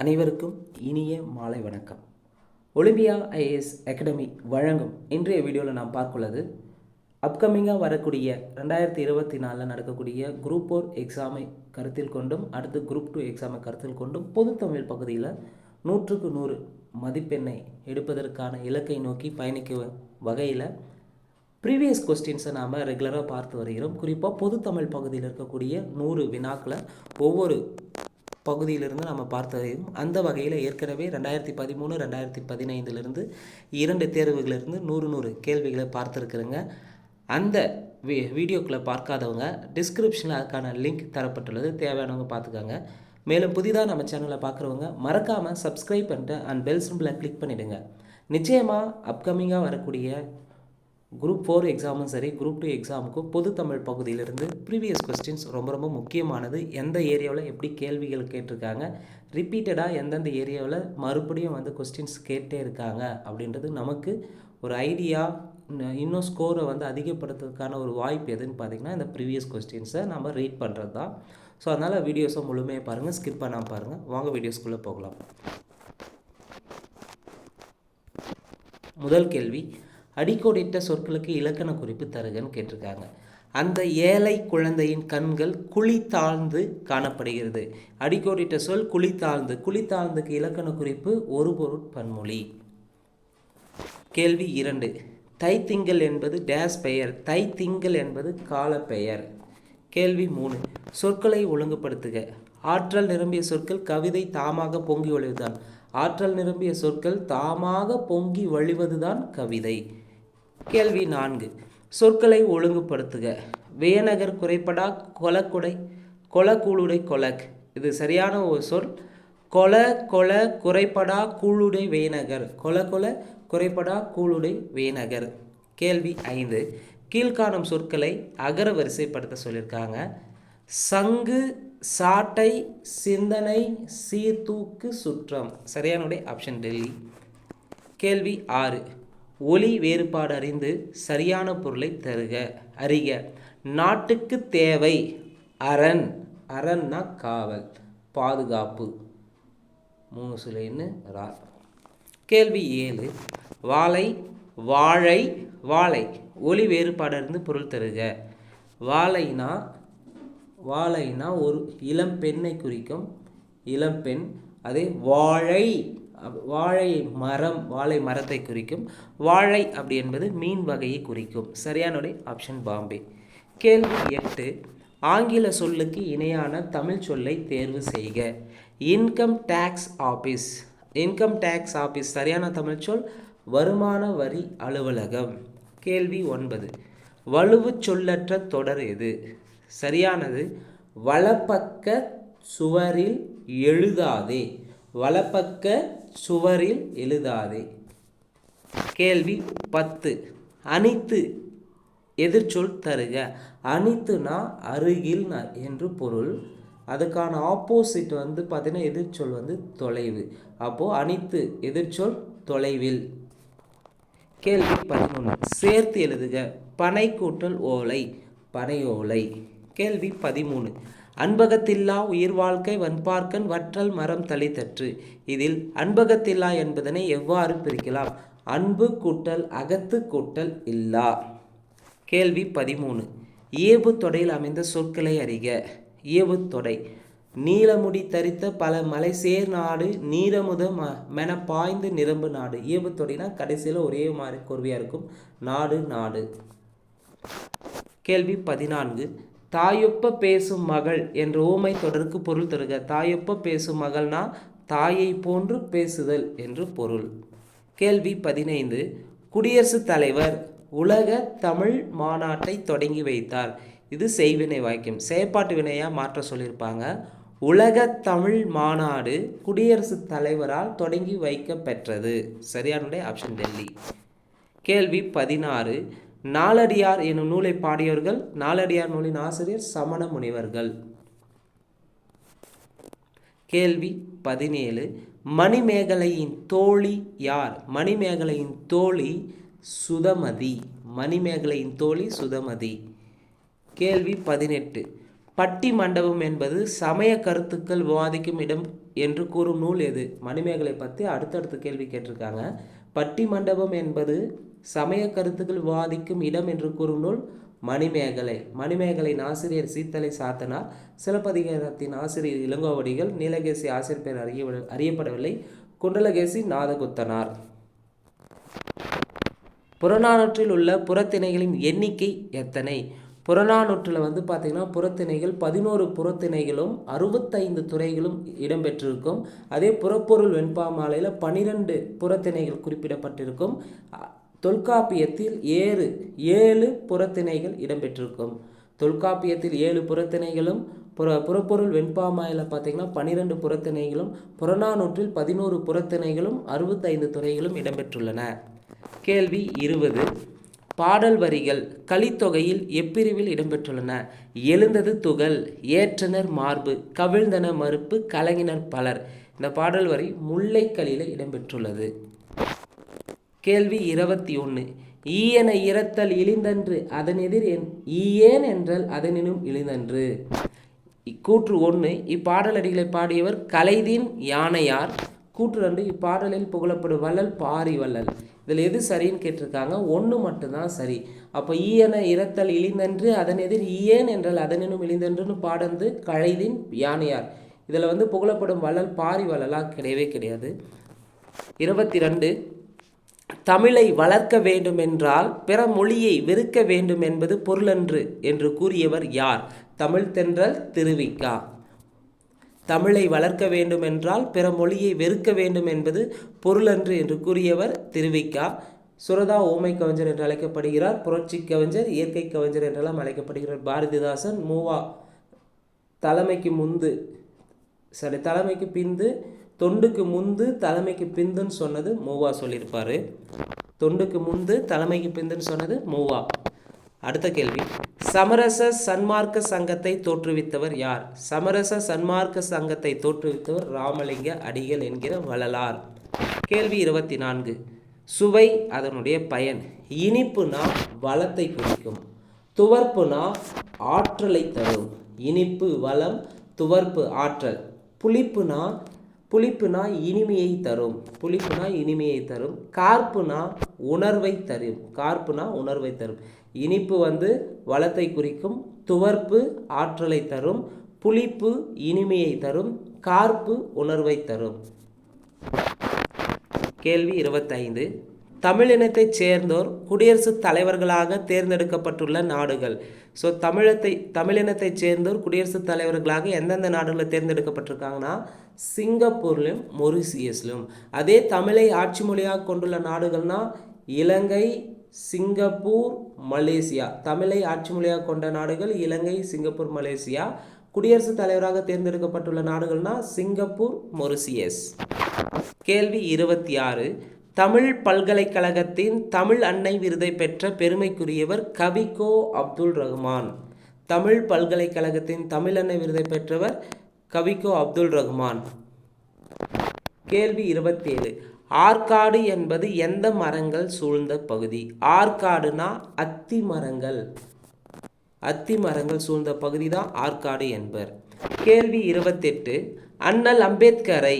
அனைவருக்கும் இனிய மாலை வணக்கம். ஒலிம்பியா ஐஏஎஸ் அகாடமி வழங்கும் இன்றைய வீடியோவில் நாம் பார்க்குள்ளது அப்கமிங்காக வரக்கூடிய ரெண்டாயிரத்தி இருபத்தி நாலில் நடக்கக்கூடிய குரூப் ஃபோர் எக்ஸாமை கருத்தில் கொண்டும் அடுத்து குரூப் டூ எக்ஸாமை கருத்தில் கொண்டும் பொதுத்தமிழ் பகுதியில் நூற்றுக்கு நூறு மதிப்பெண்ணை எடுப்பதற்கான இலக்கை நோக்கி பயணிக்க வகையில் ப்ரீவியஸ் கொஸ்டின்ஸை நாம் ரெகுலராக பார்த்து வருகிறோம். குறிப்பாக பொதுத்தமிழ் பகுதியில் இருக்கக்கூடிய நூறு வினாக்களை ஒவ்வொரு பகுதியிலிருந்து நம்ம பார்த்ததையும் அந்த வகையில் ஏற்கனவே ரெண்டாயிரத்தி பதிமூணு ரெண்டாயிரத்தி பதினைந்திலிருந்து இரண்டு தேர்வுகளிலிருந்து நூறு நூறு கேள்விகளை பார்த்துருக்குறேங்க. அந்த வீ வீடியோக்களை பார்க்காதவங்க டிஸ்கிரிப்ஷனில் அதுக்கான லிங்க் தரப்பட்டுள்ளது. தேவையானவங்க பார்த்துக்கோங்க. மேலும் புதிதாக நம்ம சேனலை பார்க்குறவங்க மறக்காமல் சப்ஸ்கிரைப் பண்ணிட்டு அண்ட் பெல் சிம்பிளை கிளிக் பண்ணிவிடுங்க நிச்சயமாக அப்கமிங்காக வரக்கூடிய குரூப் ஃபோர் எக்ஸாமும் சரி குரூப் டூ எக்ஸாமுக்கும் பொது தமிழ் பகுதியிலிருந்து ப்ரீவியஸ் கொஸ்டின்ஸ் ரொம்ப ரொம்ப முக்கியமானது. எந்த ஏரியாவில் எப்படி கேள்விகள் கேட்டிருக்காங்க? ரிப்பீட்டடாக எந்தெந்த ஏரியாவில் மறுபடியும் வந்து கொஸ்டின்ஸ் கேட்டே இருக்காங்க அப்படின்றது நமக்கு ஒரு ஐடியா இன்னும் ஸ்கோரை வந்து அதிகப்படுத்துறதுக்கான ஒரு வாய்ப்பு எதுன்னு பார்த்தீங்கன்னா இந்த ப்ரீவியஸ் கொஸ்டின்ஸை நம்ம ரீட் பண்ணுறது தான். ஸோ அதனால் வீடியோஸை முழுமையாக பாருங்கள் ஸ்கிப் பண்ணாமல் பாருங்கள் வாங்க வீடியோஸ்குள்ளே போகலாம். முதல் கேள்வி அடிக்கோடிட்ட சொற்களுக்கு இலக்கண குறிப்பு தருகன்னு கேட்டிருக்காங்க. அந்த ஏழை குழந்தையின் கண்கள் குழி தாழ்ந்து காணப்படுகிறது. அடிக்கோடிட்ட சொல் குழி தாழ்ந்து. குழி தாழ்ந்துக்கு இலக்கண குறிப்பு ஒரு பொருட் பன்மொழி. கேள்வி இரண்டு. தைத்திங்கள் என்பது டேஸ் பெயர். தைத்திங்கள் என்பது கால பெயர். கேள்வி மூணு. சொற்களை ஒழுங்குபடுத்துக. ஆற்றல் நிரம்பிய சொற்கள் கவிதை தாமாக பொங்கி வழிவதுதான். ஆற்றல் நிரம்பிய சொற்கள் தாமாக பொங்கி வழிவதுதான் கவிதை. கேள்வி நான்கு. சொற்களை ஒழுங்குபடுத்துக. வேநகர் குறைப்படா கொலக்குடை கொலக்கூளுடை கொலக். இது சரியான ஒரு சொல். கொல கொல குறைப்படா கூளுடை வேநகர். கொல கொல குறைப்படா கூளுடை வேநகர். கேள்வி ஐந்து. கீழ்காணும் சொற்களை அகர வரிசைப்படுத்த சொல்லியிருக்காங்க. சங்கு சாட்டை சிந்தனை சீர்தூக்கு சுற்றம். சரியானுடைய ஆப்ஷன் டெல்லி. கேள்வி ஆறு. ஒலி வேறுபாடு அறிந்து சரியான பொருளை தருக. அறிக. நாட்டுக்கு தேவை அரண். அரண்னா காவல். பாதுகாப்பு. மூணு சிலைன்னு ரா. கேள்வி ஏழு. வாழை வாழை வாழை ஒலி வேறுபாடு அறிந்து பொருள் தருக. வாழைனா வாழைனா ஒரு இளம் பெண்ணை குறிக்கும். இளம்பெண் அதே வாழை. வாழை மரம் வாழை மரத்தை குறிக்கும். வாழை அப்படி என்பது மீன் வகையை குறிக்கும். சரியானுடைய ஆப்ஷன் பாம்பே. கேள்வி எட்டு. ஆங்கில சொல்லுக்கு இணையான தமிழ் சொல்லை தேர்வு செய்க. Income tax office income tax office சரியான தமிழ் சொல்? வருமான வரி அலுவலகம். கேள்வி ஒன்பது. வலுவு சொல்லற்ற தொடர் எது? சரியானது வலப்பக்க சுவரில் எழுதாதே. வலப்பக்க சுவரில் எழுதாதே. கேள்வி பத்து. அனைத்து எதிர்ச்சொல் தருக. அனைத்துனா அருகில் என்று பொருள். அதுக்கான ஆப்போசிட் வந்து பார்த்திங்கன்னா எதிர்ச்சொல் வந்து தொலைவு. அப்போது அனைத்து எதிர்ச்சொல் தொலைவில். கேள்வி பதினொன்று சேர்த்து எழுதுக. பனை கூட்டல் ஓலை. பனையோலை கேள்வி பதிமூணு. அன்பகத்தில்லா உயிர் வாழ்க்கை வன்பார்க்கன் வற்றல் மரம் தளித்தற்று இதில் அன்பகத்தில்லா என்பதனை எவ்வாறு பிரிக்கலாம்? அன்பு கூட்டல் அகத்து கூட்டல் இல்லா. கேள்வி பதிமூணு. இயல்பு தொடையில் அமைந்த சொற்களை அறிக. இயல்பு தொடை. நீலமுடி தரித்த பல மலை சேர் நாடு நீரமுத ம மென பாய்ந்து நிரம்பு நாடு. இயல்பு தொடைனா கடைசியில் ஒரே மாதிரி கோர்வையாக இருக்கும். நாடு நாடு. கேள்வி பதினான்கு. தாயொப்ப பேசும் மகள் என்ற ஊமை தொடருக்கு பொருள் தருக. தாயொப்ப பேசும் மகள்னா தாயை போன்று பேசுதல் என்று பொருள். கேள்வி பதினைந்து. குடியரசுத் தலைவர் உலக தமிழ் மாநாட்டை தொடங்கி வைத்தார். இது செய்வினை வாக்கியம். செயற்பாட்டு வினையாக மாற்ற சொல்லியிருப்பாங்க. உலக தமிழ் மாநாடு குடியரசுத் தலைவரால் தொடங்கி வைக்கப்பெற்றது. சரியானுடைய ஆப்ஷன் டெல்லி. கேள்வி பதினாறு. நாலடியார் என்னும் நூலை பாடியவர்கள் நாலடியார் நூலின் ஆசிரியர் சமண முனிவர்கள். கேள்வி பதினேழு. மணிமேகலையின் தோழி யார்? மணிமேகலையின் தோழி சுதமதி. மணிமேகலையின் தோழி சுதமதி. கேள்வி பதினெட்டு. பட்டி மண்டபம் என்பது சமய கருத்துக்கள் விவாதிக்கும் இடம் என்று கூறும் நூல் எது? மணிமேகலை பற்றி அடுத்தடுத்த கேள்வி கேட்டிருக்காங்க. பட்டி மண்டபம் என்பது சமய கருத்துக்கள் விவாதிக்கும் இடம் என்று கூறும் நூல் மணிமேகலை. மணிமேகலையின் ஆசிரியர் சீத்தலை சாத்தனார். சிலப்பதிகாரத்தின் ஆசிரியர் இளங்கோவடிகள் நீலகேசி ஆசிரியர் பெயர் அறிய அறியப்படவில்லை. குண்டலகேசி நாதகுத்தனார் புறநானூற்றில் உள்ள புறத்திணைகளின் எண்ணிக்கை எத்தனை? புறநானூற்றில் வந்து பார்த்திங்கன்னா புறத்திணைகள் பதினோரு புறத்திணைகளும் அறுபத்தைந்து துறைகளும் இடம்பெற்றிருக்கும். அதே புறப்பொருள் வெண்பாமாலையில் பனிரெண்டு புறத்திணைகள் குறிப்பிடப்பட்டிருக்கும். தொல்காப்பியத்தில் ஏழு ஏழு புறத்திணைகள் இடம்பெற்றிருக்கும். தொல்காப்பியத்தில் ஏழு புறத்திணைகளும் புற புறப்பொருள் வெண்பாமாயில் பார்த்தீங்கன்னா பன்னிரெண்டு புறத்திணைகளும் புறநானூற்றில் பதினோரு புறத்திணைகளும் அறுபத்தைந்து துறைகளும் இடம்பெற்றுள்ளன. கேள்வி இருபது. பாடல் வரிகள் கலித்தொகையில் எப்பிரிவில் இடம்பெற்றுள்ளன? எழுந்தது துகள் ஏற்றனர் மார்பு கவிழ்ந்தன மறுப்பு கலங்கினர் பலர். இந்த பாடல் வரி முல்லைக்கலியில் இடம்பெற்றுள்ளது. கேள்வி இருபத்தி ஒன்று ஈயன இறத்தல் இழிந்தன்று அதன் எதிர் என் ஈயேன் என்றால் அதனினும் இழிந்தன்று. கூற்று ஒன்று இப்பாடலடிகளை பாடியவர் கலைதீன் யானையார். கூற்று ரெண்டு இப்பாடலில் புகழப்படும் வள்ளல் பாரி வள்ளல். இதில் எது சரின்னு கேட்டிருக்காங்க. ஒன்று மட்டும்தான் சரி. அப்போ ஈயன இறத்தல் இழிந்தன்று அதன் எதிர் ஈயேன் என்றால் அதனினும் இழிந்தன்றுன்னு பாடந்து கழைதின் யானையார். இதில் வந்து புகழப்படும் வள்ளல் பாரி வள்ளலாக கிடையவே கிடையாது. இருபத்தி ரெண்டு தமிழை வளர்க்க வேண்டுமென்றால் பிற மொழியை வெறுக்க வேண்டும் என்பது பொருளன்று என்று கூறியவர் யார்? தமிழ் தென்றல் திருவிக்கா. தமிழை வளர்க்க வேண்டுமென்றால் பிற மொழியை வெறுக்க வேண்டும் என்பது பொருளன்று என்று கூறியவர் திருவிக்கா. சுரதா ஓமை கவிஞர் என்று அழைக்கப்படுகிறார். புரட்சி கவிஞர் இயற்கை கவிஞர் என்றெல்லாம் அழைக்கப்படுகிறார். பாரதிதாசன் மூவா தலைமைக்கு முந்து சரி தலைமைக்கு பிந்து தொண்டுக்கு முந்து தலைமைக்கு பிந்துன்னு சொன்னது மூவா சொல்லியிருப்பார். தொண்டுக்கு முந்து தலைமைக்கு பிந்துன்னு சொன்னது மூவா. அடுத்த கேள்வி. சமரச சன்மார்க்க சங்கத்தை தோற்றுவித்தவர் யார்? சமரச சன்மார்க்க சங்கத்தை தோற்றுவித்தவர் ராமலிங்க அடிகள் என்கிற வள்ளலார். கேள்வி இருபத்தி நான்கு சுவை அதனுடைய பயன். இனிப்புனா வளத்தை குறிக்கும். துவர்ப்புனா ஆற்றலை தரும். இனிப்பு வளம் துவர்ப்பு ஆற்றல். புளிப்புனா புளிப்புனா இனிமையை தரும். புளிப்புனா இனிமையை தரும். கார்ப்புனா உணர்வை தரும். கார்ப்புனா உணர்வை தரும். இனிப்பு வந்து வளத்தை குறிக்கும். துவர்ப்பு ஆற்றலை தரும். புளிப்பு இனிமையை தரும். கார்ப்பு உணர்வை தரும். கேள்வி இருபத்தைந்து. தமிழினத்தைச் சேர்ந்தோர் குடியரசுத் தலைவர்களாக தேர்ந்தெடுக்கப்பட்டுள்ள நாடுகள். ஸோ தமிழத்தை தமிழினத்தைச் சேர்ந்தோர் குடியரசுத் தலைவர்களாக எந்தெந்த நாடுகளில் தேர்ந்தெடுக்கப்பட்டிருக்காங்கன்னா சிங்கப்பூர்லையும் மொரிசியஸ்லையும். அதே தமிழை ஆட்சி மொழியாக கொண்டுள்ள நாடுகள்னா இலங்கை சிங்கப்பூர் மலேசியா. தமிழை ஆட்சி மொழியாக கொண்ட நாடுகள் இலங்கை சிங்கப்பூர் மலேசியா. குடியரசுத் தலைவராக தேர்ந்தெடுக்கப்பட்டுள்ள நாடுகள்னா சிங்கப்பூர் மொரிசியஸ். கேள்வி இருபத்தி ஆறு தமிழ் பல்கலைக்கழகத்தின் தமிழ் அன்னை விருதை பெற்ற பெருமைக்குரியவர் கவிகோ அப்துல் ரஹ்மான். தமிழ் பல்கலைக்கழகத்தின் தமிழ் அன்னை விருதை பெற்றவர் கவிகோ அப்துல் ரஹ்மான். கேள்வி இருபத்தேழு. ஆற்காடு என்பது எந்த மரங்கள் சூழ்ந்த பகுதி? ஆற்காடுனா அத்தி மரங்கள். அத்தி மரங்கள் சூழ்ந்த பகுதி தான் ஆற்காடு என்பர். கேள்வி இருபத்தெட்டு. அண்ணல் அம்பேத்கரை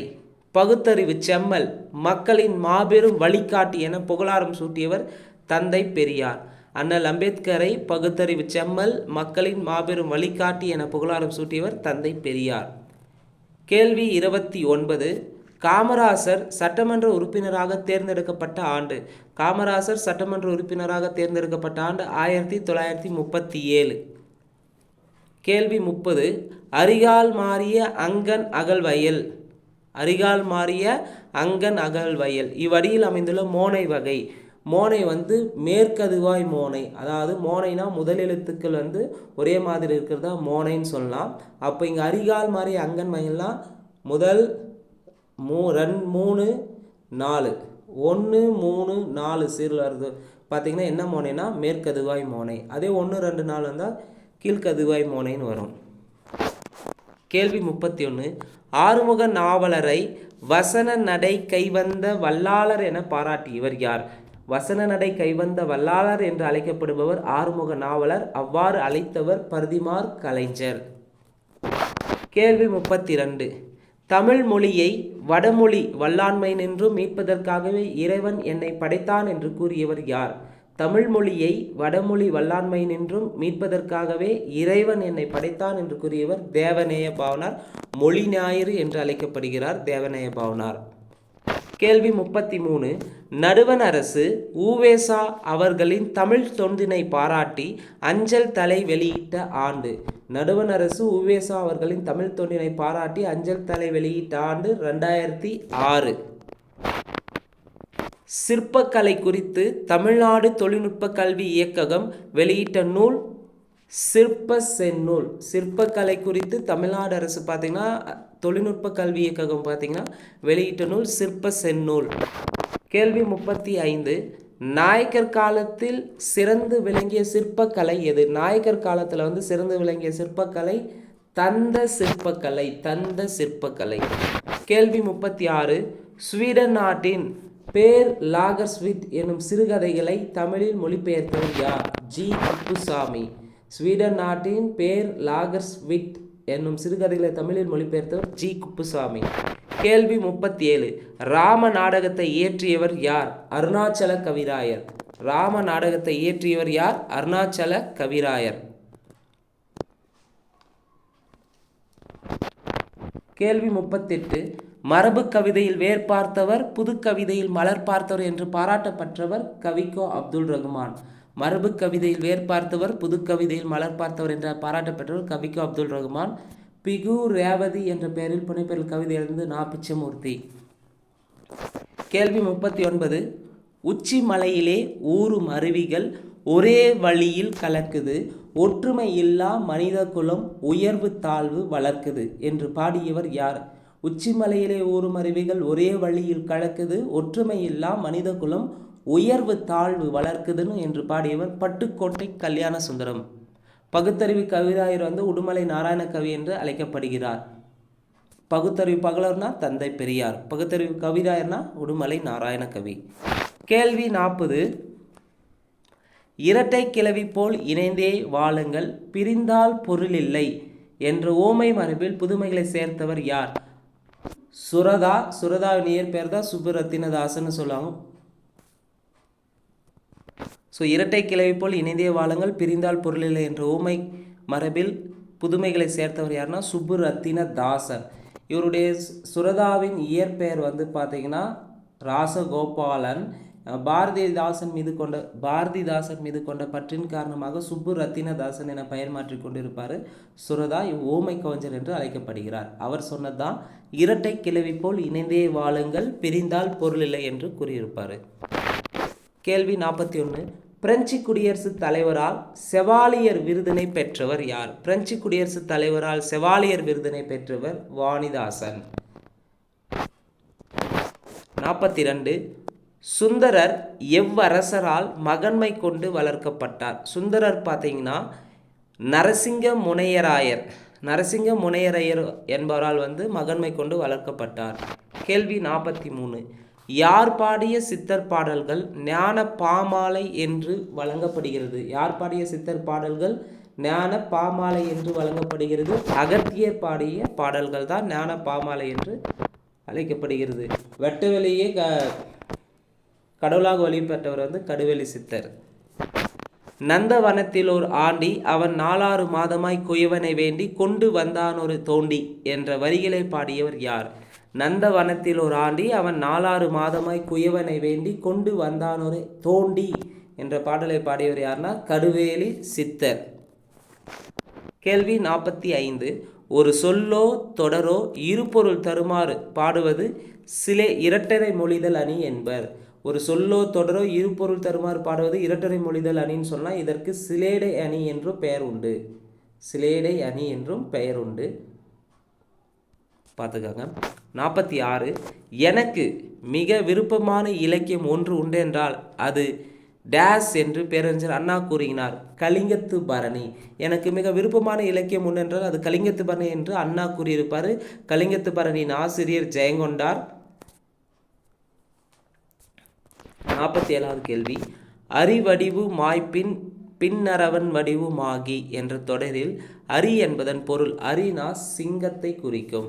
பகுத்தறிவு செம்மல் மக்களின் மாபெரும் வழிகாட்டி என புகழாரம் சூட்டியவர் தந்தை பெரியார். அண்ணல் அம்பேத்கரை பகுத்தறிவு செம்மல் மக்களின் மாபெரும் வழிகாட்டி என புகழாரம் சூட்டியவர் தந்தை பெரியார். கேள்வி இருபத்தி ஒன்பது. காமராசர் சட்டமன்ற உறுப்பினராக தேர்ந்தெடுக்கப்பட்ட ஆண்டு. காமராசர் சட்டமன்ற உறுப்பினராக தேர்ந்தெடுக்கப்பட்ட ஆண்டு ஆயிரத்தி தொள்ளாயிரத்தி முப்பத்தி ஏழு. கேள்வி முப்பது. அரிகால் மாறிய அங்கன் அகழ்வயல். அரிகால் மாறிய அங்கன் அகழ்வயல். இவ்வடியில் அமைந்துள்ள மோனை வகை. மோனை வந்து மேற்கதுவாய் மோனை. அதாவது மோனைனா முதல் எழுத்துக்கள் வந்து ஒரே மாதிரி இருக்கிறதா மோனைன்னு சொல்லலாம். அப்போ இங்கே அரிகால் மாதிரி அங்கன் வயல்லாம் முதல் மூ ரெண் மூணு நாலு. ஒன்று மூணு நாலு சீரில் வருது. பார்த்திங்கன்னா என்ன மோனைனா? மேற்கதுவாய் மோனை. அதே ஒன்று ரெண்டு நாள் வந்தால் கீழ்கதுவாய் மோனைன்னு வரும். கேள்வி முப்பத்தி ஒன்று ஆறுமுக நாவலரை வசன நடை கைவந்த வல்லாளர் என பாராட்டியவர் யார்? வசன நடை கைவந்த வல்லாளர் என்று அழைக்கப்படுபவர் ஆறுமுக நாவலர். அவ்வாறு அழைத்தவர் பரிதிமார் கலைஞர். கேள்வி முப்பத்தி ரெண்டு தமிழ் மொழியை வடமொழி வல்லாண்மை நின்றும் மீட்பதற்காகவே இறைவன் என்னை படைத்தான் என்று கூறியவர் யார்? தமிழ் மொழியை வடமொழி வல்லாண்மை நின்றும் மீட்பதற்காகவே இறைவன் என்னை படைத்தான் என்று கூறியவர் தேவநேய பாவனார். மொழி ஞாயிறு என்று அழைக்கப்படுகிறார் தேவநேய பாவனார். கேள்வி முப்பத்தி மூணு. நடுவண் அரசு ஊவேசா அவர்களின் தமிழ் தொண்டினை பாராட்டி அஞ்சல் தலை வெளியிட்ட ஆண்டு. நடுவண் அரசு ஊவேசா அவர்களின் தமிழ் தொண்டினை பாராட்டி அஞ்சல் தலை வெளியிட்ட ஆண்டு ரெண்டாயிரத்தி ஆறு. சிற்பக்கலை குறித்து தமிழ்நாடு தொழில்நுட்ப கல்வி இயக்ககம் வெளியிட்ட நூல் சிற்ப செந்நூல். சிற்பக்கலை குறித்து தமிழ்நாடு அரசு பார்த்திங்கன்னா தொழில்நுட்ப கல்வி இயக்ககம் பார்த்திங்கன்னா வெளியிட்ட நூல் சிற்ப செந்நூல். கேள்வி முப்பத்தி ஐந்து. நாயக்கர் காலத்தில் சிறந்து விளங்கிய சிற்பக்கலை எது? நாயக்கர் காலத்தில் வந்து சிறந்து விளங்கிய சிற்பக்கலை தந்த சிற்பக்கலை தந்த சிற்பக்கலை. கேள்வி முப்பத்தி ஆறு. ஸ்வீடன் நாட்டின் பேர் லாகர்ஸ்வித் எனும் சிறுகதைகளை தமிழில் மொழிபெயர்த்தவர் யார்? ஜி. குப்புசாமி. ஸ்வீடன் நாட்டின் பேர் லாகர்ஸ்விட் என்னும் சிறுகதைகளை தமிழில் மொழிபெயர்த்தவர் ஜி. குப்புசாமி. கேள்வி முப்பத்தி ஏழு ராம நாடகத்தை இயற்றியவர் யார்? அருணாச்சல கவிராயர். ராம நாடகத்தை இயற்றியவர் யார்? அருணாச்சல கவிராயர். கேள்வி முப்பத்தெட்டு. மரபு கவிதையில் வேர் பார்த்தவர் புது கவிதையில் மலர் பார்த்தவர் என்று பாராட்டப்பட்டவர் கவிக்கோ அப்துல் ரகுமான். மரபு கவிதையில் வேர் பார்த்தவர் புது கவிதையில் மலர் பார்த்தவர் என்ற பாராட்ட பெற்றவர் கவிக்கு அப்துல் ரகுமான். பிகு ரேவதி என்ற பெயரில் புனைப்பெயர் கவிதை எழுந்து நா பிச்சமூர்த்தி. கேள்வி முப்பத்தி ஒன்பது உச்சி மலையிலே ஊறும் அருவிகள் ஒரே வழியில் கலக்குது ஒற்றுமை இல்லா மனித குலம் உயர்வு தாழ்வு வளர்க்குது என்று பாடியவர் யார்? உச்சிமலையிலே ஊறும் அருவிகள் ஒரே வழியில் கலக்குது ஒற்றுமை இல்லா மனித குலம் உயர்வு தாழ்வு வளர்க்குதுன்னு என்று பாடியவர் பட்டுக்கோட்டை கல்யாண சுந்தரம். பகுத்தறிவு கவிராயர் வந்து உடுமலை நாராயண கவி என்று அழைக்கப்படுகிறார். பகுத்தறிவு பகலர்னா தந்தை பெரியார். பகுத்தறிவு கவிராயர்னா உடுமலை நாராயண கவி. கேள்வி நாற்பது. இரட்டை கிளவி போல் இணைந்தே வாழுங்கள் பிரிந்தால் பொருளில்லை என்ற ஓமை மரபில் புதுமைகளை சேர்த்தவர் யார்? சுரதா சுரதாவின் இயற்பெயர் தான் சுப்புரத்தினதாசன்னு சொல்லுவாங்க. ஸோ இரட்டை கிளவி போல் இணைந்தே வாழுங்கள் பிரிந்தால் பொருளில்லை என்ற ஊமை மரபில் புதுமைகளை சேர்த்தவர் யாருன்னா சுப்பு ரத்தின தாசன் இவருடைய சுரதாவின் இயற்பெயர் வந்து பார்த்தீங்கன்னா ராசகோபாலன். பாரதிதாசன் மீது கொண்ட பாரதிதாசன் மீது கொண்ட பற்றின் காரணமாக சுப்பு ரத்தினதாசன் என பெயர் மாற்றி கொண்டிருப்பார் சுரதா ஓமை கவிஞர் என்று அழைக்கப்படுகிறார். அவர் சொன்னதுதான் இரட்டை கிளவி போல் இணைந்தே வாழுங்கள் பிரிந்தால் பொருளில்லை என்று கூறியிருப்பார். கேள்வி நாற்பத்தி ஒன்று பிரெஞ்சு குடியரசுத் தலைவரால் செவாலியர் விருதினை பெற்றவர் யார்? பிரெஞ்சு குடியரசுத் தலைவரால் செவாலியர் விருதினை பெற்றவர் வாணிதாசன். நாற்பத்தி ரெண்டு சுந்தரர் எவ்வரசரால் மகன்மை கொண்டு வளர்க்கப்பட்டார். சுந்தரர் பார்த்தீங்கன்னா நரசிங்க முனையராயர். நரசிங்க முனையரையர் என்பவரால் வந்து மகன்மை கொண்டு வளர்க்கப்பட்டார். கேள்வி நாற்பத்தி மூணு. யார் பாடிய சித்தர் பாடல்கள் ஞான பாமாலை என்று வழங்கப்படுகிறது? யார் பாடிய சித்தர் பாடல்கள் ஞான பாமாலை என்று வழங்கப்படுகிறது? அகத்தியர் பாடிய பாடல்கள் தான் ஞான பாமாலை என்று அழைக்கப்படுகிறது. வெட்டவெளியே க கடவுளாக வழிபட்டவர் வந்து கடுவெளி சித்தர். நந்தவனத்தில் ஒரு ஆண்டி அவன் நாலாறு மாதமாய் குயவனை வேண்டி கொண்டு வந்தான் ஒரு தோண்டி என்ற வரிகளை பாடியவர் யார்? நந்தவனத்தில் ஒரு ஆண்டி அவன் நாலாறு மாதமாய் குயவனை வேண்டி கொண்டு வந்தானொரு தோண்டி என்ற பாடலை பாடியவர் யார்னா கடுவேலி சித்தர். கேள்வி நாற்பத்தி ஐந்து. ஒரு சொல்லோ தொடரோ இருபொருள் தருமாறு பாடுவது சிலை இரட்டரை மொழிதல் அணி என்பர். ஒரு சொல்லோ தொடரோ இருபொருள் தருமாறு பாடுவது இரட்டரை மொழிதல் அணின்னு சொன்னால் இதற்கு சிலேடை அணி என்றும் பெயர் உண்டு. சிலேடை அணி என்றும் பெயர் உண்டு. பார்த்துக்கோங்க. நாற்பத்தி ஆறு எனக்கு மிக விருப்பமான இலக்கியம் ஒன்று உண்டு என்றால் அது டேஸ் என்று பேரறிஞர் அண்ணா கூறினார் கலிங்கத்து பரணி. எனக்கு மிக விருப்பமான இலக்கியம் ஒன்று என்றால் அது கலிங்கத்து பரணி என்று அண்ணா கூறியிருப்பார். கலிங்கத்து பரணியின் ஆசிரியர் ஜெயங்கொண்டார். நாற்பத்தி ஏழாவது கேள்வி. அறிவடிவு மாய்ப்பின் பின்னரவன் வடிவுமாகி என்ற தொடரில் அரி என்பதன் பொருள் அரினா சிங்கத்தை குறிக்கும்.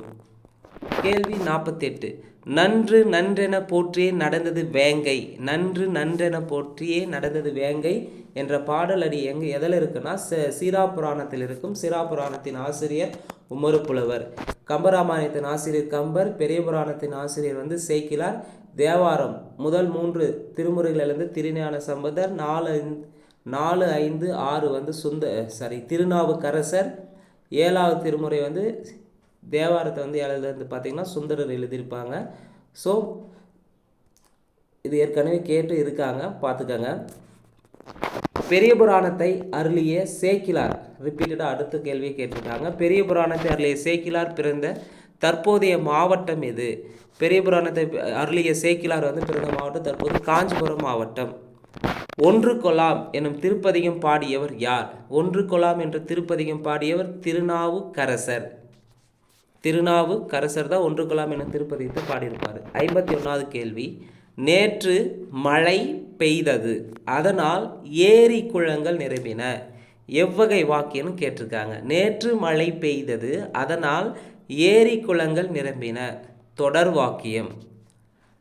கேள்வி நாற்பத்தெட்டு நன்று நன்றென போற்றியே நடந்தது வேங்கை. நன்று நன்றென போற்றியே நடந்தது வேங்கை என்ற பாடல் அடி எங்க எதில் இருக்குன்னா ச- சீரா புராணத்தில் இருக்கும். சீரா புராணத்தின் ஆசிரியர் உமரு புலவர் கம்பராமாயணத்தின் ஆசிரியர் கம்பர் பெரிய புராணத்தின் ஆசிரியர் வந்து சேக்கிலார். தேவாரம் முதல் மூன்று திருமுறைகளிலிருந்து திருஞான சம்பந்தர் நாலு நாலு ஐந்து ஆறு வந்து சுந்த சாரி திருநாவுக்கரசர். ஏழாவது திருமுறை வந்து தேவாரத்தை வந்து எழுதுறது பார்த்திங்கன்னா சுந்தரர் எழுதியிருப்பாங்க. ஸோ இது ஏற்கனவே கேட்டு இருக்காங்க பார்த்துக்கங்க. பெரிய புராணத்தை அருளிய சேக்கிலார் ரிப்பீட்டடாக அடுத்த கேள்வியை கேட்டிருக்காங்க. பெரிய புராணத்தை அருளிய சேக்கிலார் பிறந்த தற்போதைய மாவட்டம் எது? பெரிய புராணத்தை அருளிய சேக்கிலார் வந்து பிறந்த மாவட்டம் தற்போது காஞ்சிபுரம் மாவட்டம். ஒன்று கொலாம் எனும் திருப்பதிகம் பாடியவர் யார்? ஒன்று கொலாம் என்ற திருப்பதிகம் பாடியவர் திருநாவுக்கரசர். திருநாவு தான் ஒன்று கொலாம் என திருப்பதித்து பாடியிருப்பார். ஐம்பத்தி ஒன்றாவது கேள்வி நேற்று மழை பெய்தது அதனால் ஏரி குளங்கள் நிரம்பின. எவ்வகை வாக்கியம்னு கேட்டிருக்காங்க. நேற்று மழை பெய்தது அதனால் ஏரி குளங்கள் நிரம்பின. தொடர் வாக்கியம்.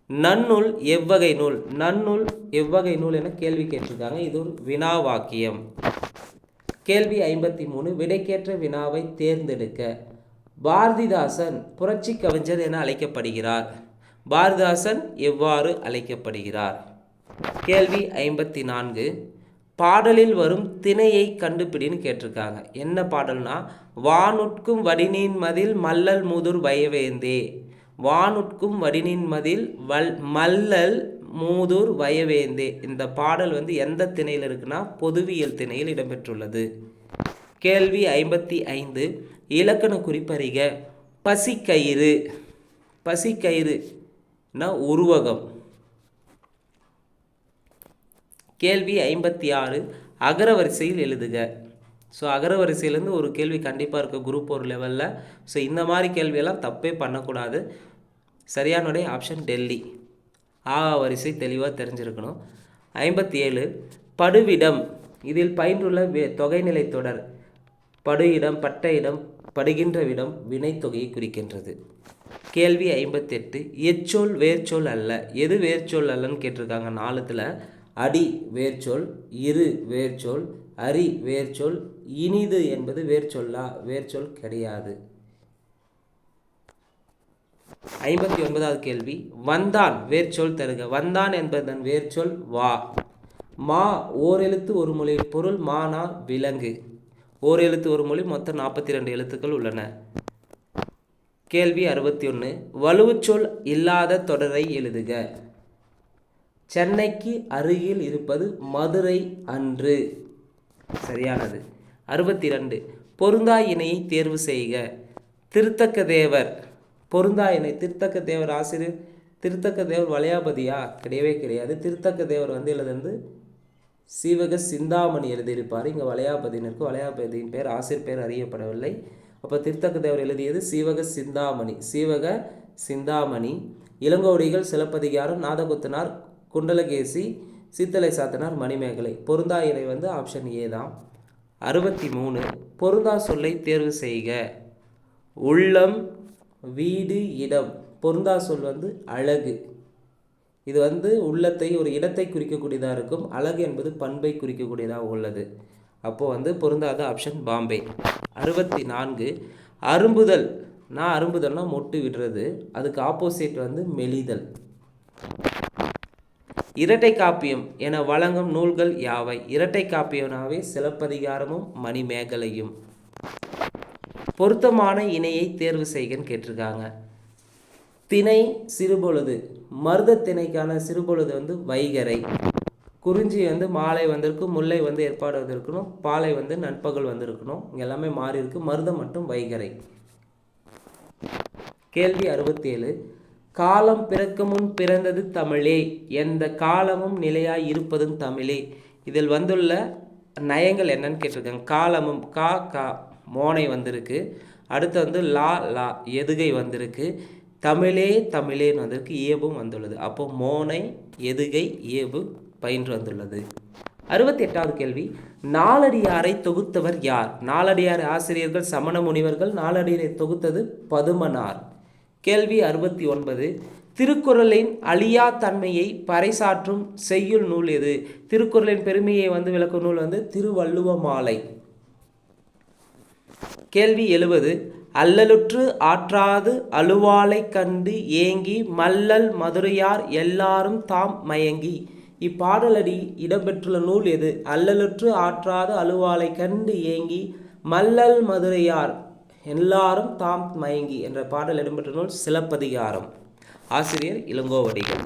நன்னூல் எவ்வகை நூல்? நன்னூல் எவ்வகை நூல் என கேள்வி கேட்டிருக்காங்க. இது ஒரு வினா வாக்கியம். கேள்வி ஐம்பத்தி மூணு விடைக்கேற்ற வினாவை தேர்ந்தெடுக்க. பாரதிதாசன் புரட்சி கவிஞர் என அழைக்கப்படுகிறார். பாரதிதாசன் எவ்வாறு அழைக்கப்படுகிறார்? கேள்வி ஐம்பத்தி நான்கு பாடலில் வரும் திணையை கண்டுபிடின்னு கேட்டிருக்காங்க. என்ன பாடல்னா வானுட்கும் வடினின் மதில் மல்லல் மூதுர் வயவேந்தே. வானுட்கும் வடினின் மதில் வல் மல்லல் மூதூர் வயவேந்தே. இந்த பாடல் வந்து எந்த திணையில் இருக்குன்னா பொதுவியல் திணையில் இடம்பெற்றுள்ளது. கேள்வி ஐம்பத்தி ஐந்து. இலக்கண குறிப்பறிக. பசிக்கயிறு. பசிக்கயிறுனா உருவகம். கேள்வி ஐம்பத்தி ஆறு அகரவரிசையில் எழுதுக. ஸோ அகரவரிசையிலேருந்து ஒரு கேள்வி கண்டிப்பாக இருக்குது குரூப் ஒரு லெவலில் ஸோ இந்த மாதிரி கேள்வியெல்லாம் தப்பே பண்ணக்கூடாது. சரியானுடைய ஆப்ஷன் டெல்லி. ஆ வரிசை தெளிவாக தெரிஞ்சிருக்கணும். ஐம்பத்தி ஏழு படுவிடம். இதில் பயின்றுள்ள வே- தொகைநிலை தொடர். படு இடம் பட்ட இடம் படுகின்ற விடம் வினைத்தொகையை குறிக்கின்றது. கேள்வி ஐம்பத்தெட்டு எச்சொல் வேர்ச்சொல் அல்ல. எது வேர்ச்சொல் அல்லன்னு கேட்டிருக்காங்க. நாலுத்தில் அடி வேர்ச்சொல் இரு வேர்ச்சொல் அரி வேர்ச்சொல் இனிது என்பது வேர்ச்சொல்லா வேர்ச்சொல் கிடையாது. ஐம்பத்தி ஒன்பதாவது கேள்வி வந்தான் வேர்ச்சொல் தருக. வந்தான் என்பதன் வேர்ச்சொல் வா. மா ஓரெழுத்து ஒரு மொழி பொருள் மானா விலங்கு. ஓர் எழுத்து ஒரு மொழி மொத்தம் நாற்பத்தி ரெண்டு எழுத்துக்கள் உள்ளன. கேள்வி அறுபத்தி ஒன்று வலுவுச்சொல் இல்லாத தொடரை எழுதுக. சென்னைக்கு அருகில் இருப்பது மதுரை அன்று. சரியானது. அறுபத்தி ரெண்டு பொருந்தா இணையை தேர்வு செய்க. திருத்தக்க தேவர் பொருந்தா இணை திருத்தக்க தேவர் ஆசிரியர் திருத்தக்க தேவர் வளையாபதியா? கிடையவே கிடையாது. திருத்தக்க தேவர் வந்து எழுதுறது சீவக சிந்தாமணி எழுதியிருப்பார். இங்கே வளையாபதியினருக்கு வளையாபதியின் பேர் ஆசிரியர் பேர் அறியப்படவில்லை. அப்போ திருத்தக்க தேவர் எழுதியது சீவக சிந்தாமணி. சீவக சிந்தாமணி. இளங்கோடிகள் சிலப்பதிகாரம் நாதகுத்தனார் குண்டலகேசி சித்தலை சாத்தனார் மணிமேகலை. பொருந்தா இணை வந்து ஆப்ஷன் ஏ தான். அறுபத்தி மூணு பொருந்தா சொல்லை தேர்வு செய்க. உள்ளம் வீடு இடம். பொருந்தா சொல் வந்து அழகு. இது வந்து உள்ளத்தை ஒரு இடத்தை குறிக்கக்கூடியதாக இருக்கும். அழகு என்பது பண்பை குறிக்கக்கூடியதாக உள்ளது. அப்போது வந்து பொருந்தாத ஆப்ஷன் பாம்பே. அறுபத்தி நான்கு அரும்புதல். நான் அரும்புதல்னா மொட்டு விடுறது. அதுக்கு ஆப்போசிட் வந்து மெலிதல். இரட்டை காப்பியம் என வழங்கும் நூல்கள் யாவை? இரட்டை காப்பியம்னாவே சிலப்பதிகாரமும் மணிமேகலையும். பொருத்தமான இணையை தேர்வு செய்கன்னு கேட்டிருக்காங்க. திணை சிறுபொழுது. மருத திணைக்கான சிறுபொழுது வந்து வைகரை. குறிஞ்சி வந்து மாலை வந்திருக்கும் முல்லை வந்து ஏற்பாடு வந்திருக்கணும் பாலை வந்து நண்பகல் வந்திருக்கணும். எல்லாமே மாறி இருக்கு. மருதம் மட்டும் வைகரை. கேள்வி அறுபத்தேழு. காலம் பிறக்க முன் பிறந்தது தமிழே. எந்த காலமும் நிலையாய் இருப்பதும் தமிழே. இதில் வந்துள்ள நயங்கள் என்னன்னு கேட்டிருக்காங்க. காலமும் கா கா மோனை வந்திருக்கு. அடுத்து வந்து லா லா எதுகை வந்திருக்கு. தமிழே தமிழேன்னு வந்திருக்கு இயேபும் வந்துள்ளது. அப்போ மோனை எதுகை இயேபு பயின்று வந்துள்ளது. அறுபத்தி எட்டாவது கேள்வி. நாலடியாரை தொகுத்தவர் யார்? நாலடியார் ஆசிரியர்கள் சமண முனிவர்கள் நாலடியாரை தொகுத்தது பதுமனார். கேள்வி அறுபத்தி ஒன்பது திருக்குறளின் அழியா தன்மையை பறைசாற்றும் செய்யுள் நூல் எது? திருக்குறளின் பெருமையை வந்து விளக்கும் நூல் வந்து திருவள்ளுவ மாலை. கேள்வி எழுவது அல்லலுற்று ஆற்றாது அழுவாலை கண்டு ஏங்கி மல்லல் மதுரையார் எல்லாரும் தாம் மயங்கி. இப்பாடலடி இடம்பெற்றுள்ள நூல் எது? அல்லலுற்று ஆற்றாது அழுவாலை கண்டு ஏங்கி மல்லல் மதுரையார் எல்லாரும் தாம் மயங்கி என்ற பாடல் இடம்பெற்ற நூல் சிலப்பதிகாரம். ஆசிரியர் இளங்கோவடிகள்.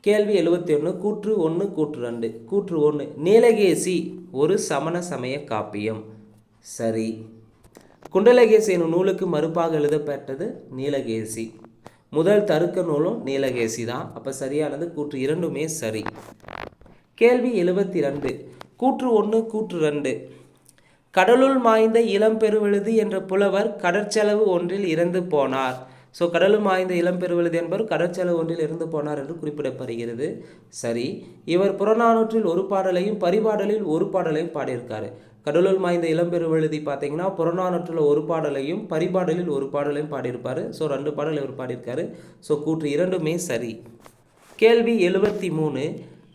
கேள்வி எழுபத்தி ஒன்று கூற்று ஒன்று கூற்று ரெண்டு. கூற்று ஒன்று நீலகேசி ஒரு சமண சமய காப்பியம். சரி. குண்டலகேசி என்னும் நூலுக்கு மறுப்பாக எழுதப்பட்டது நீலகேசி. முதல் தருக்க நூலும் நீலகேசி தான். அப்போ சரியானது கூற்று இரண்டுமே சரி. கேள்வி எழுபத்தி ரெண்டு கூற்று ஒன்று கூற்று ரெண்டு. கடலுள் மாய்ந்த இளம்பெருவெழுதி என்ற புலவர் கடற்செலவு ஒன்றில் இறந்து போனார். ஸோ கடலுள் மாய்ந்த இளம்பெருவெழுதி என்பவர் கடற்செலவு ஒன்றில் இறந்து போனார் என்று குறிப்பிடப்படுகிறது. சரி. இவர் புறநானூற்றில் ஒரு பாடலையும் பரிபாடலில் ஒரு பாடலையும் பாடியிருக்காரு. கடலுள் மாய்ந்த இளம்பெருவெழுதி பார்த்தீங்கன்னா புறநானூற்றில் ஒரு பாடலையும் பரிபாடலில் ஒரு பாடலையும் பாடியிருப்பார். ஸோ ரெண்டு பாடல் இவர் பாடியிருக்காரு. ஸோ கூற்று இரண்டுமே சரி. கேள்வி எழுபத்தி மூணு.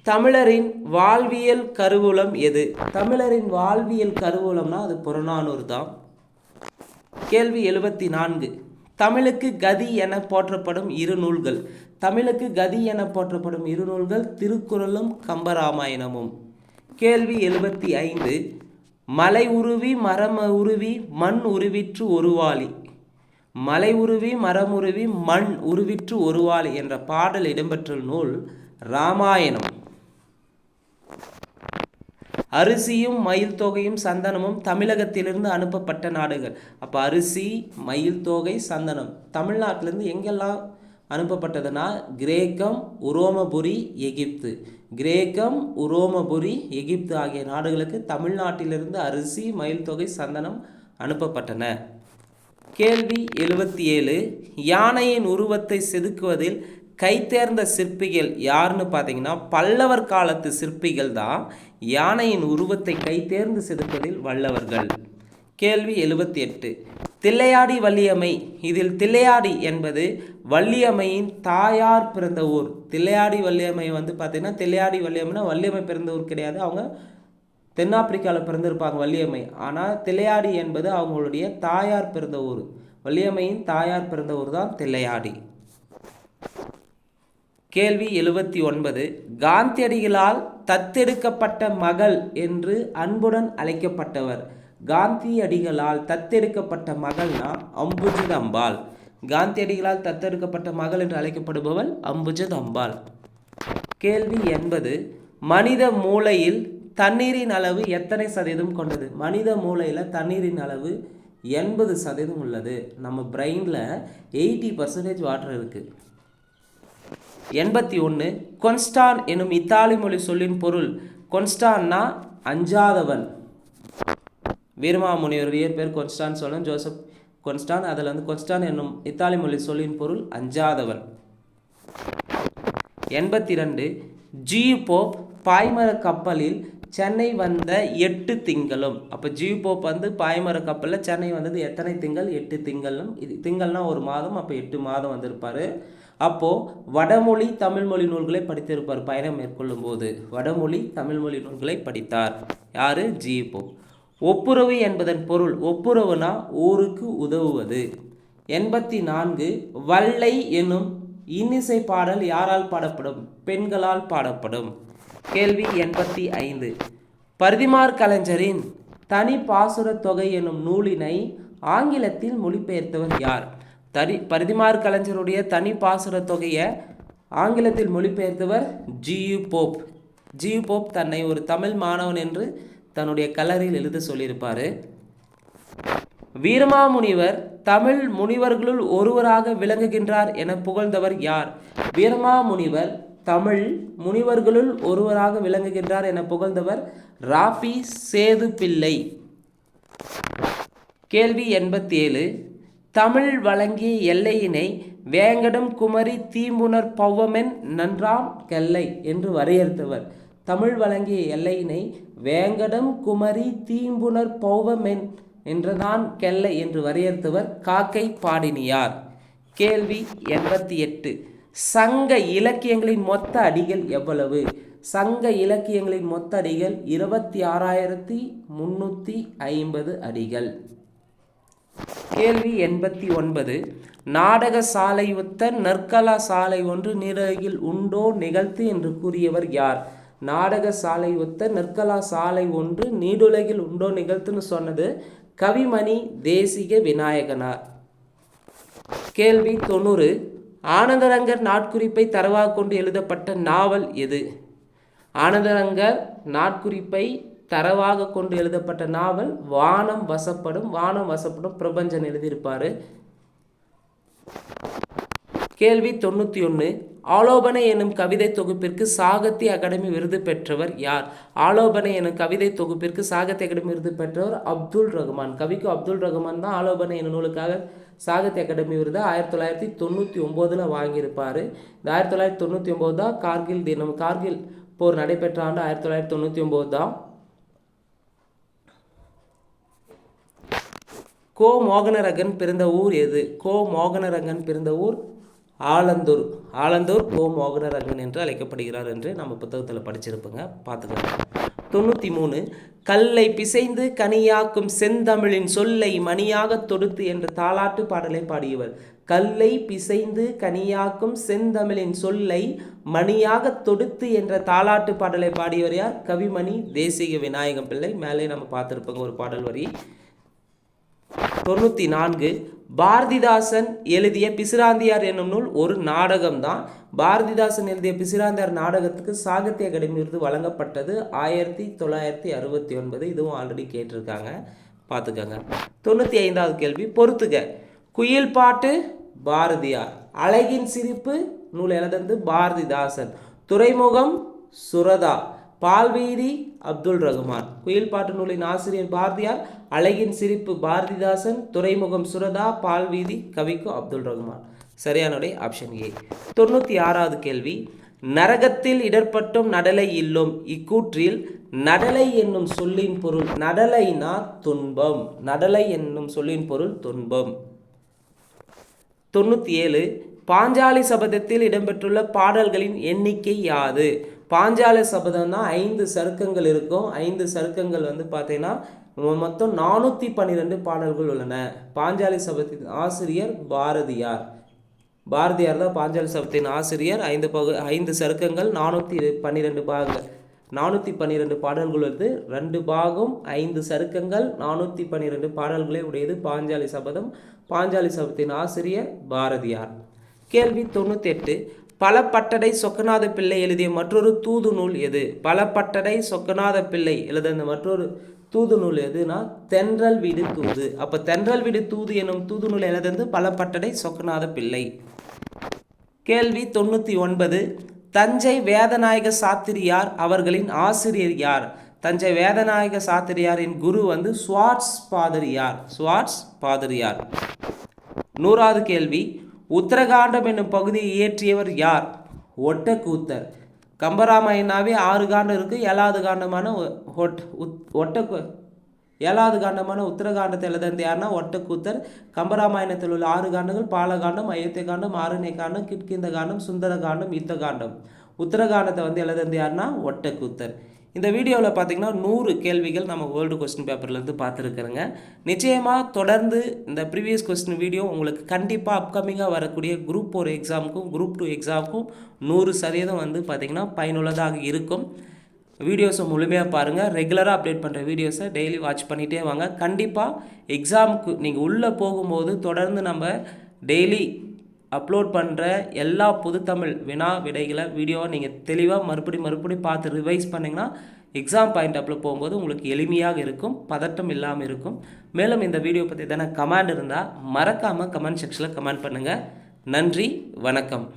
தமிழரின் வாழ்வியல் கருவூலம் எது? தமிழரின் வாழ்வியல் கருவூலம்னா அது புறநானூறு தான். கேள்வி எழுபத்தி நான்கு. தமிழுக்கு கதி என போற்றப்படும் இரு நூல்கள். தமிழுக்கு கதி என போற்றப்படும் இரு நூல்கள் திருக்குறளும் கம்பராமாயணமும். கேள்வி எழுபத்தி ஐந்து. மலை உருவி மரம் உருவி மண் உருவிற்று ஒருவாளி மலை உருவி மரம் உருவி மண் உருவிற்று ஒருவாளி என்ற பாடல் இடம்பெற்ற நூல் ராமாயணம். அரிசியும் மயில் தொகையும் சந்தனமும் தமிழகத்திலிருந்து அனுப்பப்பட்ட நாடுகள். அப்போ அரிசி மயில் தொகை சந்தனம் தமிழ்நாட்டிலேருந்து எங்கெல்லாம் அனுப்பப்பட்டதுன்னா கிரேக்கம் உரோமபுரி எகிப்து. கிரேக்கம் உரோமபுரி எகிப்து ஆகிய நாடுகளுக்கு தமிழ்நாட்டிலிருந்து அரிசி மயில் தொகை சந்தனம் அனுப்பப்பட்டன. கேள்வி எழுபத்தி ஏழு யானையின் உருவத்தை செதுக்குவதில் கைத்தேர்ந்த சிற்பிகள் யாருன்னு பார்த்தீங்கன்னா பல்லவர் காலத்து சிற்பிகள் தான் யானையின் உருவத்தை கைத்தேர்ந்து செதுப்பதில் வல்லவர்கள். கேள்வி எழுபத்தி எட்டு தில்லையாடி வள்ளியம்மை. இதில் தில்லையாடி என்பது வள்ளியம்மையின் தாயார் பிறந்த ஊர். தில்லையாடி வள்ளியம்மை வந்து பார்த்திங்கன்னா தில்லையாடி வள்ளியம்மைனா வள்ளியம்மை பிறந்த ஊர் கிடையாது. அவங்க தென்னாப்பிரிக்காவில் பிறந்திருப்பாங்க வள்ளியம்மை. ஆனால் தில்லையாடி என்பது அவங்களுடைய தாயார் பிறந்த ஊர். வள்ளியம்மையின் தாயார் பிறந்த ஊர் தான் தில்லையாடி. கேள்வி எழுபத்தி ஒன்பது. காந்தியடிகளால் தத்தெடுக்கப்பட்ட மகள் என்று அன்புடன் அழைக்கப்பட்டவர் காந்தியடிகளால் தத்தெடுக்கப்பட்ட மகள்னா அம்புஜத் அம்பாள். காந்தியடிகளால் தத்தெடுக்கப்பட்ட மகள் என்று அழைக்கப்படுபவள் அம்புஜத் அம்பாள். கேள்வி எண்பது மனித மூளையில் தண்ணீரின் அளவு எத்தனை சதவீதம் கொண்டது? மனித மூளையில் தண்ணீரின் அளவு எண்பது சதவீதம் உள்ளது. நம்ம பிரெயினில் எயிட்டி பர்சன்டேஜ் வாட்டர் இருக்குது எண்பத்தி ஒன்று கொன்ஸ்டான் எனும் இத்தாலி மொழி சொல்லின் பொருள் கொன்ஸ்டான்னா அஞ்சாதவன். வீரமாமுனிவருடைய பேர் கொன்ஸ்டான் சொல்லணும் ஜோசப் கொன்ஸ்டான் அதில் வந்து கொன்ஸ்டான் என்னும் இத்தாலி மொழி சொல்லின் பொருள் அஞ்சாதவன். எண்பத்தி ரெண்டு ஜி போப் பாய்மர கப்பலில் சென்னை வந்த எட்டு திங்களும். அப்போ ஜி போப் வந்து பாய்மர கப்பலில் சென்னை வந்தது எத்தனை திங்கள்? எட்டு திங்களும் இது திங்கள்னா ஒரு மாதம் அப்போ எட்டு மாதம் வந்திருப்பார். அப்போது வடமொழி தமிழ்மொழி நூல்களை படித்திருப்பார் பயணம் மேற்கொள்ளும் போது வடமொழி தமிழ்மொழி நூல்களை படித்தார். யார்? ஜி போப் ஒப்புரவு என்பதன் பொருள் ஒப்புரவுனா ஊருக்கு உதவுவது. எண்பத்தி நான்கு வல்லை என்னும் இன்னிசை பாடல் யாரால் பாடப்படும்? பெண்களால் பாடப்படும். கேள்வி எண்பத்தி ஐந்து பரிதிமார் கலைஞரின் தனி பாசுர தொகை எனும் நூலினை ஆங்கிலத்தில் மொழிபெயர்த்தவர் யார்? தனி பரிதிமார் கலைஞருடைய தனி பாசுர தொகையை ஆங்கிலத்தில் மொழிபெயர்த்தவர் G U Pope. G U Pope தன்னை ஒரு தமிழ் மாணவன் என்று தன்னுடைய கலரில் எழுத சொல்லியிருப்பார். வீரமாமுனிவர் தமிழ் முனிவர்களுள் ஒருவராக விளங்குகின்றார் என புகழ்ந்தவர் யார்? வீரமாமுனிவர் தமிழ் முனிவர்களுள் ஒருவராக விளங்குகின்றார் என புகழ்ந்தவர் ராபி சேது பிள்ளை. கேள்வி எண்பத்தி ஏழு தமிழ் வழங்கிய எல்லையினை வேங்கடம் குமரி தீம்புணர் பௌவமென் நன்றாம் கெல்லை என்று வரையறுத்தவர். தமிழ் வழங்கிய எல்லையினை வேங்கடம் குமரி தீம்புணர் பௌவமென் என்றுதான் கெல்லை என்று வரையறுத்தவர் காக்கை பாடினியார். கேள்வி எண்பத்தி எட்டு சங்க இலக்கியங்களின் மொத்த அடிகள் எவ்வளவு? சங்க இலக்கியங்களின் மொத்த அடிகள் இருபத்தி ஆறாயிரத்தி முன்னூற்றி ஐம்பது அடிகள். கேள்வி எண்பத்தி ஒன்பது நாடக சாலை ஒத்த நற்கலா சாலை ஒன்று நீரகில் உண்டோ நிகழ்த்து என்று கூறியவர் யார்? நாடக சாலை ஒத்த நற்கலா சாலை ஒன்று நீடுலகில் உண்டோ நிகழ்த்துன்னு சொன்னது கவிமணி தேசிக விநாயகனார். கேள்வி தொண்ணூறு. ஆனந்தரங்கர் நாட்குறிப்பை தரவாக கொண்டு எழுதப்பட்ட நாவல் எது? ஆனந்தரங்கர் நாட்குறிப்பை தரவாக கொண்டு எழுதப்பட்ட நாவல் வானம் வசப்படும் வானம் வசப்படும் பிரபஞ்சன் எழுதியிருப்பார். கேள்வி தொண்ணூற்றி ஒன்று ஆலோபனை எனும் கவிதை தொகுப்பிற்கு சாகித்ய அகாடமி விருது பெற்றவர் யார்? ஆலோபனை எனும் கவிதை தொகுப்பிற்கு சாகித்ய அகாடமி விருது பெற்றவர் அப்துல் ரஹ்மான் கவிக்கு அப்துல் ரஹ்மான் தான் ஆலோபனை எனும் நூலுக்காக சாகித்ய அகாடமி விருது ஆயிரத்தி தொள்ளாயிரத்தி தொண்ணூற்றி ஒம்போதில் வாங்கியிருப்பார். இந்த ஆயிரத்தி தொள்ளாயிரத்தி தொண்ணூற்றி ஒம்பது தான் கார்கில் தினம் கார்கில் போர் நடைபெற்ற ஆண்டு ஆயிரத்தி தொள்ளாயிரத்தி தொண்ணூற்றி ஒம்பது தான் கோ மோகனரகன் பிறந்த ஊர் எது? கோ மோகனரங்கன் பிறந்த ஊர் ஆலந்தூர் ஆலந்தூர் கோ மோகனரங்கன் என்று அழைக்கப்படுகிறார் என்று நம்ம புத்தகத்தில் படிச்சிருப்போங்க. பார்த்துக்கலாம் தொண்ணூற்றி மூணு கல்லை பிசைந்து கனியாக்கும் செந்தமிழின் சொல்லை மணியாக தொடுத்து என்ற தாலாட்டு பாடலை பாடியவர். கல்லை பிசைந்து கனியாக்கும் செந்தமிழின் சொல்லை மணியாக தொடுத்து என்ற தாலாட்டு பாடலை பாடியவர் யார்? கவிமணி தேசிக விநாயகம் பிள்ளை. மேலே நம்ம பார்த்துருப்போங்க ஒரு பாடல் வரி. தொண்ணூற்றி நான்கு பாரதிதாசன் எழுதிய பிசிராந்தியார் என்னும் நூல் ஒரு நாடகம்தான். பாரதிதாசன் எழுதிய பிசிராந்தியார் நாடகத்துக்கு சாகித்ய அகாடமி விருது வழங்கப்பட்டது ஆயிரத்தி தொள்ளாயிரத்தி அறுபத்தி ஒன்பது. இதுவும் ஆல்ரெடி கேட்டிருக்காங்க. பார்த்துக்கோங்க. தொண்ணூற்றி ஐந்தாவது கேள்வி பொறுத்துக. குயில் பாட்டு பாரதியார். அழகின் சிரிப்பு நூல் எழுதந்து பாரதிதாசன். துறைமுகம் சுரதா. பால்வீதி அப்துல் ரகுமான். குயில் பாட்டு நூலின் ஆசிரியர் பாரதியார் அழகின் சிரிப்பு பாரதிதாசன் துறைமுகம் சுரதா பால்வீதி கவிக்கு அப்துல் ரகுமான். சரியானுடைய ஆப்ஷன் ஏ தொண்ணூற்றி ஆறாவது கேள்வி. நரகத்தில் இடர்பட்டும் நடலை இல்லும். இக்கூற்றில் நடலை என்னும் சொல்லின் பொருள் நடலைனா துன்பம். நடலை என்னும் சொல்லின் பொருள் துன்பம். தொண்ணூற்றி ஏழு. பாஞ்சாலி சபதத்தில் இடம்பெற்றுள்ள பாடல்களின் எண்ணிக்கை யாது? பாஞ்சால சபதம்னா ஐந்து சருக்கங்கள் இருக்கும். ஐந்து சருக்கங்கள் வந்து பார்த்தீங்கன்னா மொத்தம் நானூற்றி பன்னிரெண்டு பாடல்கள் உள்ளன. பாஞ்சாலி சபத்தின் ஆசிரியர் பாரதியார். பாரதியார் தான் பாஞ்சாலி சபத்தின் ஆசிரியர். ஐந்து பகு ஐந்து சருக்கங்கள் நானூற்றி பன்னிரெண்டு பாகங்கள். நானூற்றி பன்னிரெண்டு பாடல்கள் உள்ளது. ரெண்டு பாகம் ஐந்து சருக்கங்கள் நானூற்றி பன்னிரெண்டு பாடல்களே உடையது பாஞ்சாலி சபதம். பாஞ்சாலி சபத்தின் ஆசிரியர் பாரதியார். கேள்வி தொண்ணூற்றி எட்டு பல பட்டடை சொக்கநாத பிள்ளை எழுதிய மற்றொரு தூது நூல் எது? பல பட்டடை சொக்கநாத பிள்ளை எழுதிய மற்றொரு தூது நூல் எதுனா தென்றல் வீடு தூது. அப்போ தென்றல் வீடு தூது எனும் தூது நூல் பல பட்டடை சொக்கநாத பிள்ளை. கேள்வி தொண்ணூற்றி ஒன்பது. தஞ்சை வேதநாயக சாத்திரியார் அவர்களின் ஆசிரியர் யார்? தஞ்சை வேதநாயக சாத்திரியாரின் குரு வந்து ஸ்வாட்ஸ் பாதிரியார். ஸ்வாட்ஸ் பாதிரியார். நூறாவது கேள்வி. உத்தரகாண்டம் என்னும் பகுதியை இயற்றியவர் யார்? ஒட்டக்கூத்தர். கம்பராமாயணாவே ஆறு காண்டம் இருக்குது ஏழாவது காண்டமான ஒட் உத் ஒட்ட ஏழாவது காண்டமான உத்தரகாண்டத்தை எழுதுறது யாருன்னா ஒட்டக்கூத்தர். கம்பராமாயணத்தில் உள்ள ஆறு காண்டங்கள் பாலகாண்டம் அயோத்திய காண்டம் ஆரண்ய காண்டம் கிட்கிந்த காண்டம் சுந்தர காண்டம் யுத்த காண்டம். உத்தரகாண்டத்தை வந்து எழுதுறது யாருன்னா ஒட்டக்கூத்தர். இந்த வீடியோவில் பார்த்தீங்கன்னா நூறு கேள்விகள் நம்ம வேர்ல்டு கொஸ்டின் பேப்பர்லேருந்து பார்த்துருக்குறேங்க. நிச்சயமாக தொடர்ந்து இந்த ப்ரீவியஸ் கொஸ்டின் வீடியோ உங்களுக்கு கண்டிப்பாக அப்கமிங்காக வரக்கூடிய குரூப் ஒரு எக்ஸாமுக்கும் குரூப் டூ எக்ஸாமுக்கும் நூறு சதவீதம் வந்து பார்த்திங்கன்னா பயனுள்ளதாக இருக்கும். வீடியோஸை முழுமையாக பாருங்கள் ரெகுலராக அப்டேட் பண்ணுற வீடியோஸை டெய்லி வாட்ச் பண்ணிகிட்டே வாங்க. கண்டிப்பாக எக்ஸாமுக்கு நீங்கள் உள்ளே போகும்போது தொடர்ந்து நம்ம டெய்லி அப்லோட் பண்ணுற எல்லா புதுத்தமிழ் வினா விடைகளை வீடியோவை நீங்கள் தெளிவாக மறுபடி மறுபடி பார்த்து ரிவைஸ் பண்ணிங்கன்னா எக்ஸாம் பாயிண்ட் அப்பில் போகும்போது உங்களுக்கு எளிமையாக இருக்கும் பதட்டம் இல்லாமல் இருக்கும். மேலும் இந்த வீடியோ பற்றி எதனா கமெண்ட் இருந்தால் மறக்காமல் கமெண்ட் செக்ஷனில் கமெண்ட் பண்ணுங்கள் நன்றி வணக்கம்.